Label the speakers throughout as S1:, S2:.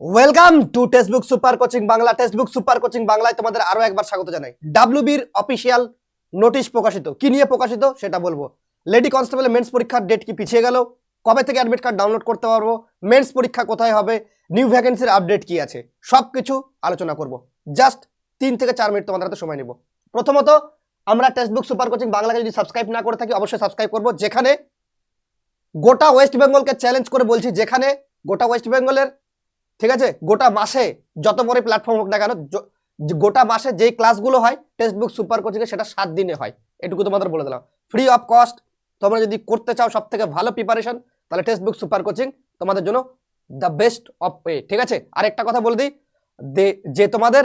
S1: Welcome to textbook super coaching Bangla textbook super coaching বাংলায় তোমাদের আরও একবার স্বাগত জানাই। ডাব্লিউবির অফিসিয়াল নোটিশ প্রকাশিত। কি নিয়ে প্রকাশিত সেটা বলব। লেডি কনস্টেবল মেন্স পরীক্ষার ডেট কি পিছিয়ে গেল? কবে থেকে অ্যাডমিট কার্ড ডাউনলোড করতে পারব? মেন্স পরীক্ষা কোথায় হবে? নিউ ভ্যাকেন্সির আপডেট কি আছে? সব কিছু আলোচনা করব। জাস্ট তিন থেকে চার মিনিট তোমাদের হাতে সময় নিব। প্রথমত, আমরা টেক্সটবুক সুপার কোচিং বাংলাকে যদি সাবস্ক্রাইব না করে থাকি, অবশ্যই সাবস্ক্রাইব করব। যেখানে গোটা ওয়েস্ট বেঙ্গলকে চ্যালেঞ্জ করে বলছি, যেখানে গোটা ওয়েস্ট বেঙ্গলের ঠিক আছে? গোটা মাসে যত বড় প্ল্যাটফর্ম হোক না কেন গোটা মাসে যেই ক্লাসগুলো হয় টেক্সট বুক সুপার কোচিংয়ে সেটা সাত দিনে হয়। এটুকু তোমাদের বলে দিলাম। ফ্রি অফ কস্ট তোমরা যদি করতে চাও সব থেকে ভালো প্রিপারেশন তাহলে টেক্সট বুক সুপার কোচিং তোমাদের জন্য দ্য বেস্ট অফ ওয়ে ঠিক আছে? আর একটা কথা বলে দিই যে তোমাদের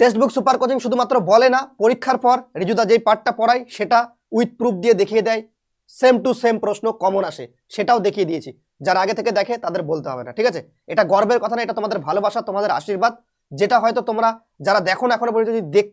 S1: টেক্সট বুক সুপার কোচিং শুধুমাত্র বলে না, পরীক্ষার পর রিজুদা যেই পার্টটা পড়ায়, সেটা উইথ প্রুফ দিয়ে দেখিয়ে দেয়। সেম টু সেম প্রশ্ন কমন আসে, সেটাও দেখিয়ে দিয়েছি। যারা আগে থেকে দেখে, তাদের বলতে হবে না, ঠিক আছে? এটা গর্বের কথা না, এটা তোমাদের ভালোবাসা, তোমাদের আশীর্বাদ। যেটা হয়তো তোমরা, যারা দেখো না এখনও পর্যন্ত, যদি দেখ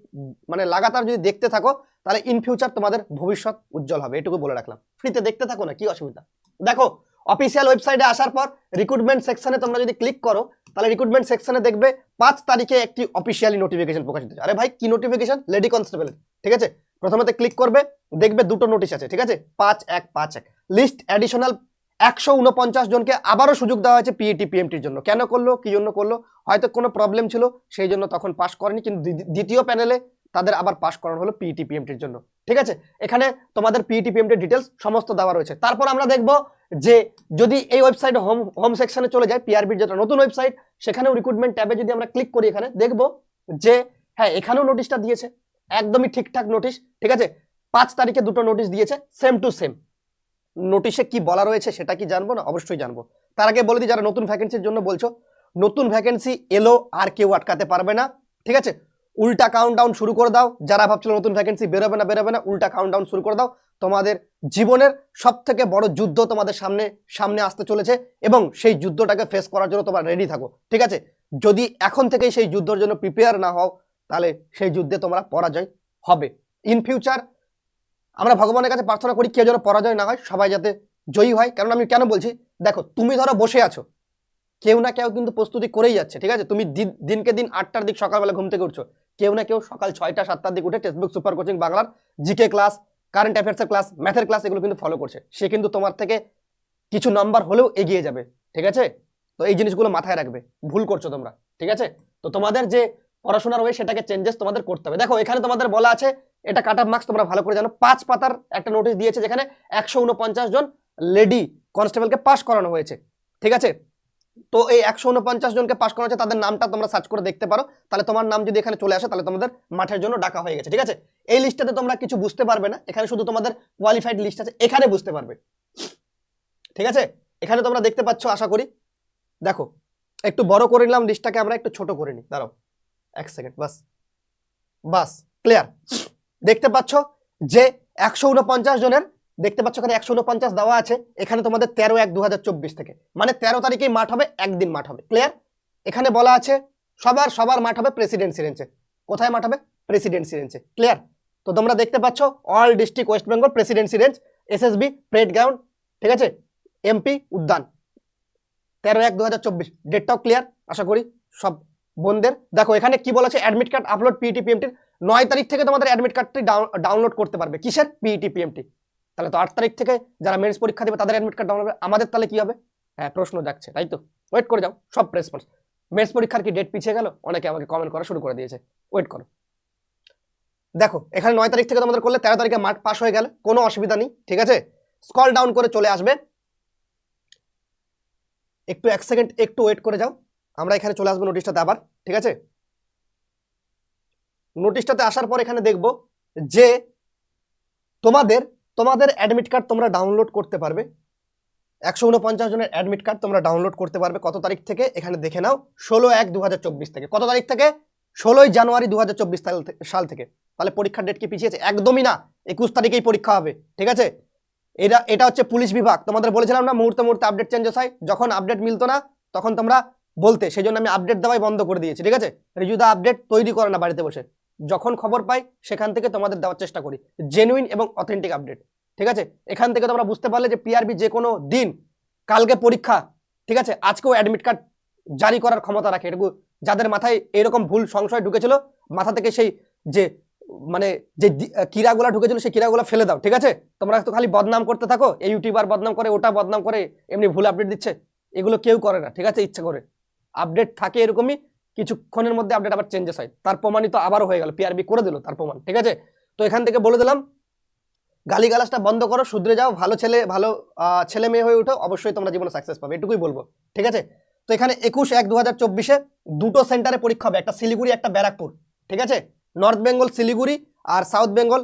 S1: মানে লাগাতার যদি দেখতে থাকো, তাহলে ইন ফিউচার তোমাদের ভবিষ্যৎ উজ্জ্বল হবে, এটুকু বলে রাখলাম। ফ্রিতে দেখতে থাকো না, কি অসুবিধা? দেখো অফিসিয়াল ওয়েবসাইটে আসার পর রিক্রুটমেন্ট সেকশনে তোমরা যদি ক্লিক করো, তাহলে রিক্রুটমেন্ট সেকশনে দেখবে, পাঁচ তারিখে একটি অফিসিয়ালি নোটিফিকেশন প্রকাশিত। আরে ভাই, কি নোটিফিকেশন লেডি কনস্টেবল ঠিক আছে? প্রথমতে ক্লিক করবে, দেখবে দুটো নোটিশ আছে, ঠিক আছে? পাঁচ, এক পাঁচ, এক। লিস্ট অ্যাডিশনাল একশো উনপঞ্চাশ জনকে আবারও সুযোগ দেওয়া হয়েছে পিএটি পিএমটির জন্য। কেন করল? কি জন্য করল? হয়তো কোনো প্রবলেম ছিল, সেই জন্য তখন পাস করেনি, কিন্তু দ্বি- দ্বিতীয় প্যানেলে তাদের আবার পাস করানো হলো পিইটি পিএমটির জন্য। ঠিক আছে? এখানে তোমাদের পিইটি পিএমটির ডিটেলস সমস্ত দেওয়া রয়েছে। তারপর আমরা দেখব যে যদি এই ওয়েবসাইট হোম হোম সেকশনে চলে যায় পিআরবির যেটা নতুন ওয়েবসাইট সেখানেও রিক্রুটমেন্ট ট্যাবে যদি আমরা ক্লিক করি এখানে, দেখব যে হ্যাঁ এখানেও নোটিশটা দিয়েছে। একদমই ঠিকঠাক নোটিশ ঠিক আছে? পাঁচ তারিখে দুটো নোটিশ দিয়েছে সেম টু সেম নোটিশে কি বলা রয়েছে সেটা কি জানব না? অবশ্যই জানব। তার আগে বলে দিই, যারা নতুন ভ্যাকেন্সির জন্য বলছো, নতুন ভ্যাকেন্সি এলো আর কেউ আটকাতে পারবে না, ঠিক আছে? উল্টা কাউন্টডাউন শুরু করে দাও। যারা ভাবছিল নতুন ভ্যাকেন্সি বেরোবে না বেরোবে না, উল্টা কাউন্টডাউন শুরু করে দাও। তোমাদের জীবনের সব থেকে বড় যুদ্ধ তোমাদের সামনে সামনে আসতে চলেছে এবং সেই যুদ্ধটাকে ফেস করার জন্য তোমরা রেডি থাকো, ঠিক আছে? যদি এখন থেকেই সেই যুদ্ধের জন্য প্রিপেয়ার না হও তাহলে সেই যুদ্ধে তোমরা পরাজয় হবে। ইন ফিউচার আমরা ভগবানের কাছে প্রার্থনা করি, কেউ যেন পরাজয় না হয়, সবাই যাতে জয়ী হয়। কারণ আমি কেন বলছি? দেখো, তুমি ধরো বসে আছো। কেউ না কেউ কিন্তু প্রস্তুতি করেই যাচ্ছে, ঠিক আছে? তুমি দিনকে দিন আটটার দিক সকালবেলা ঘুম থেকে উঠছো। কেউ না কেউ সকাল ছয়টা, সাতটার দিক উঠে টেক্সটবুক সুপার কোচিং বাংলার জিকে ক্লাস কারেন্ট অ্যাফেয়ার্সের ক্লাস ম্যাথের ক্লাস এগুলো কিন্তু ফলো করছে। সে কিন্তু তোমার থেকে কিছু নাম্বার হলেও এগিয়ে যাবে, ঠিক আছে? তো এই জিনিসগুলো মাথায় রাখবে। ভুল করছ তোমরা, ঠিক আছে? তো তোমাদের যে পড়াশোনার ওয়ে সেটাকে চেঞ্জেস তোমাদের করতে হবে। দেখো, এখানে তোমাদের বলা আছে, এটা কাট অফ মার্কস তোমরা ভালো করে জানো। পাঁচ পাতার একটা নোটিশ দিয়েছে যেখানে একশো উনপঞ্চাশ জন লেডি কনস্টেবলকে পাশ করানো হয়েছে। ঠিক আছে? তো এই একশো উনপঞ্চাশ জনকে পাশ করানো হয়েছে, তাদের নামটা তোমরা সার্চ করে দেখতে পারো। তাহলে তোমার নাম যদি এখানে চলে আসে, তাহলে তোমাদের মাঠের জন্য ডাকা হয়ে গেছে। ঠিক আছে? এই লিস্টটাতে তোমরা কিছু বুঝতে পারবে না। এখানে শুধু তোমাদের কোয়ালিফাইড লিস্ট আছে, এখানে বুঝতে পারবে। ঠিক আছে? এখানে তোমরা দেখতে পাচ্ছ, আশা করি। দেখো, একটু বড় করে নিলাম লিস্টটাকে আমরা একটু ছোট করে নিই। দাঁড়াও। এক সেকেন্ড বাস বাস ক্লিয়ার দেখতে পাচ্ছ যে একশো উনপঞ্চাশ জনের, দেখতে পাচ্ছ এখানে একশো উনপঞ্চাশ দেওয়া আছে, এখানে তোমাদের তেরো এক দু থেকে। মানে তেরো তারিখেই মাঠ হবে, একদিন মাঠ হবে ক্লিয়ার এখানে বলা আছে, সবার সবার মাঠ হবে প্রেসিডেন্সি রেঞ্জে কোথায় মাঠ হবে? প্রেসিডেন্সি রেঞ্জে ক্লিয়ার তো তোমরা দেখতে পাচ্ছ all district West Bengal Presidency Range SSB parade ground ঠিক আছে? এমপি উদ্যান। তেরো এক দু ডেটটাও ক্লিয়ার আশা করি সব বোনদের। দেখো, এখানে কি বলেছে অ্যাডমিট কার্ড আপলোড পিইটি পিএমটির নয় তারিখ থেকে তোমাদের অ্যাডমিট কার্ডটি ডাউনলোড করতে পারবে। কিসের? পিইটি পিএমটি তাহলে তো আট তারিখ থেকে যারা মেন্স পরীক্ষা দেবে, তাদের অ্যাডমিট কার্ড ডাউনলোড আমাদের তাহলে কি হবে? হ্যাঁ প্রশ্ন যাচ্ছে তাই তো? ওয়েট করে যাও, সব রেসপন্স মেন্স পরীক্ষার কি ডেট পিছিয়ে গেল? অনেকে আমাকে কমেন্ট করা শুরু করে দিয়েছে। ওয়েট করো। দেখো, এখানে নয় তারিখ থেকে তোমাদের করলে তেরো তারিখে মার্ক পাস হয়ে গেলে কোনো অসুবিধা নেই, ঠিক আছে? স্কল ডাউন করে চলে আসবে। একটু এক সেকেন্ড একটু ওয়েট করে যাও। আমরা এখানে চলে আসব নোটিশটাতে আবার, ঠিক আছে? নোটিশটাতে আসার পর এখানে দেখব যে তোমাদের তোমাদের অ্যাডমিট কার্ড তোমরা ডাউনলোড করতে পারবে। একশো উনপঞ্চাশ জনের অ্যাডমিট কার্ড তোমরা ডাউনলোড করতে পারবে কত তারিখ থেকে? এখানে দেখে নাও, ষোলো এক দু থেকে। কত তারিখ থেকে? ষোলোই জানুয়ারি দু হাজার চব্বিশ সাল থেকে। তাহলে পরীক্ষার ডেট কি পিছিয়েছে? একদমই না। একুশ তারিখেই পরীক্ষা হবে, ঠিক আছে? এটা এটা হচ্ছে পুলিশ বিভাগ। তোমাদের বলেছিলাম না, মুহূর্তে মুহূর্তে আপডেট চেঞ্জেস হয় যখন আপডেট মিলতো না, তখন তোমরা বলতে সেই জন্য আমি আপডেট দেওয়াই বন্ধ করে দিয়েছি, ঠিক আছে? রিজুদা আপডেট তৈরি করে না বাড়িতে বসে। যখন খবর পাই, সেখান থেকে তোমাদের দেওয়ার চেষ্টা করি জেনুইন এবং অথেন্টিক আপডেট ঠিক আছে? এখান থেকে তোমরা বুঝতে পারলে যে পিআরবি যে কোনো দিন, কালকে পরীক্ষা, ঠিক আছে? আজকেও অ্যাডমিট কার্ড জারি করার ক্ষমতা রাখে। এটুকু যাদের মাথায় এরকম ভুল সংশয় ঢুকেছিল, মাথা থেকে সেই যে মানে যে কিরাগুলা ঢুকেছিল, সেই কিরাগুলা ফেলে দাও, ঠিক আছে? তোমরা তো খালি বদনাম করতে থাকো, এই ইউটিউবার বদনাম করে, ওটা বদনাম করে, এমনি ভুল আপডেট দিচ্ছে, এগুলো কেউ করে না, ঠিক আছে? ইচ্ছা করে। আপডেট থাকে এরকমই, কিছুক্ষণের মধ্যে আপডেট আবার চেঞ্জেস হয়। তার প্রমাণিত আবারও হয়ে গেল পিআরবি করে দিল তার প্রমাণ, ঠিক আছে? তো এখান থেকে বলে দিলাম, গালিগালাজটা বন্ধ করো, শুধরে যাও, ভালো ছেলে ভালো ছেলে মেয়ে হয়ে উঠো, অবশ্যই তোমরা জীবনে সাকসেস পাবে, এটুকুই বলব, ঠিক আছে? তো এখানে একুশ এক দু হাজার চব্বিশে দুটো সেন্টারে পরীক্ষা হবে, একটা শিলিগুড়ি, একটা ব্যারাকপুর, ঠিক আছে? নর্থ বেঙ্গল শিলিগুড়ি আর সাউথ বেঙ্গল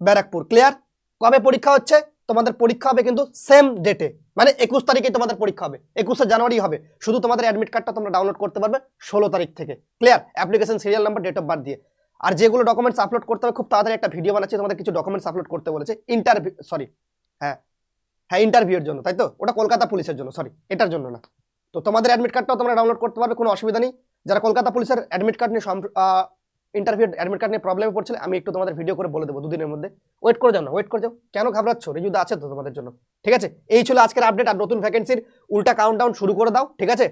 S1: ব্যারাকপুর ক্লিয়ার কবে পরীক্ষা হচ্ছে? তোমাদের পরীক্ষা হবে কিন্তু সেম ডেটে মানে একুশ তারিখে তোমাদের পরীক্ষা হবে, একুশে জানুয়ারি হবে। শুধু তোমাদের অ্যাডমিট কার্ডটা তোমরা ডাউনলোড করতে পারবে ষোলো তারিখ থেকে। Clear application serial number date of birth দিয়ে। আর যেগুলো ডকুমেন্টস আপলোড করতে হবে, খুব তাড়াতাড়ি একটা ভিডিও বানাচ্ছি, তোমাদের কিছু ডকুমেন্টস আপলোড করতে বলেছে। ইন্টারভিউ সরি হ্যাঁ হ্যাঁ ইন্টারভিউর জন্য, তাই তো? ওটা কলকাতা পুলিশের জন্য সরি এটার জন্য না। তো তোমাদের অ্যাডমিট কার্ডটাও তোমরা ডাউনলোড করতে পারবে, কোনো অসুবিধা নেই। যারা কলকাতা পুলিশের অ্যাডমিট কার্ড নিয়ে ইন্টারভিউ অ্যাডমিট কার্ড নিয়ে প্রবলেমে পড়ছিলে, আমি একটু তোমাদের ভিডিও করে বলে দেবো দুদিনের মধ্যে। ওয়েট করে যাও না ওয়েট করে যাও। কেন ঘাবড়াচ্ছ? রিজুদা আছে তো তোমাদের জন্য। ঠিক আছে? এই ছিল আজকের আপডেট আর নতুন ভ্যাকেন্সির উল্টা কাউন্টডাউন শুরু করে দাও, ঠিক আছে?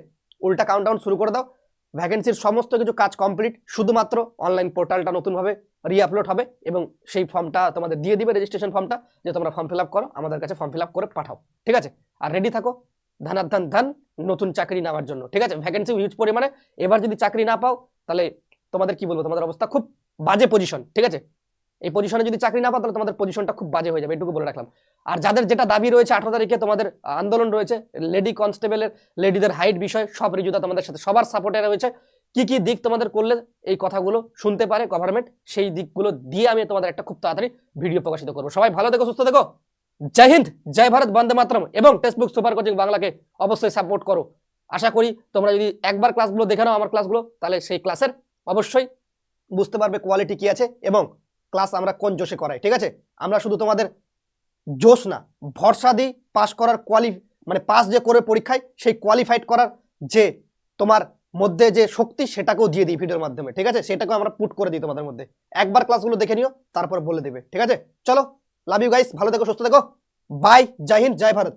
S1: উল্টা কাউন্টডাউন শুরু করে দাও। ভ্যাকেন্সির সমস্ত কিছু কাজ কমপ্লিট শুধুমাত্র অনলাইন পোর্টালটা নতুনভাবে রিআপলোড হবে এবং সেই ফর্মটা তোমাদের দিয়ে দিবে রেজিস্ট্রেশন ফর্মটা যে তোমরা ফর্ম ফিল করো, আমাদের কাছে ফর্ম ফিল করে পাঠাও। ঠিক আছে? আর রেডি থাকো ধানার ধান ধান নতুন চাকরি নেওয়ার জন্য। ঠিক আছে? ভ্যাকেন্সি হিউজ পরিমাণে। এবার যদি চাকরি না পাও, তাহলে তোমাদের কি বলব? তোমাদের অবস্থা খুব বাজে পজিশন ঠিক আছে? এই পজিশনে যদি চাকরি না পাও, তাহলে তোমাদের পজিশনটা খুব বাজে হয়ে যাবে, এটুকু বলে রাখলাম। আর যাদের যেটা দাবি রয়েছে, আঠারো তারিখে তোমাদের আন্দোলন রয়েছে লেডি কনস্টেবলের লেডিদের হাইট বিষয়, সব রিজুদা তোমাদের সাথে, সবার সাপোর্টে রয়েছে। কি কি দিক তোমাদের করলে এই কথাগুলো শুনতে পারে গভর্নমেন্ট সেই দিকগুলো দিয়ে আমি তোমাদের একটা খুব তাড়াতাড়ি ভিডিও প্রকাশিত করব। সবাই ভালো থেকো, সুস্থ থেকো। জয় হিন্দ, জয় ভারত, বন্দে মাতরম এবং টেক্সটবুক সুপার কোচিং বাংলাকে অবশ্যই সাপোর্ট করো। আশা করি তোমরা যদি একবার ক্লাসগুলো দেখে নাও, আমার ক্লাসগুলো তাহলে সেই ক্লাসের অবশ্যই বুঝতে পারবে কোয়ালিটি কি আছে এবং ক্লাস আমরা কোন জোশে করাই, ঠিক আছে? আমরা শুধু তোমাদের জোশ না, ভরসা দিই পাস করার কোয়ালি মানে পাস যে করে পরীক্ষায়, সেই কোয়ালিফাইড করার যে তোমার মধ্যে যে শক্তি, সেটাকেও দিয়ে দিই ভিডিওর মাধ্যমে, ঠিক আছে? সেটাকেও আমরা পুট করে দিই তোমাদের মধ্যে। একবার ক্লাসগুলো দেখে নিও, তারপর বলে দেবে, ঠিক আছে? চলো লাভ ইউ গাইস ভালো থেকো, সুস্থ থেকো। বাই জয় হিন্দ জয় ভারত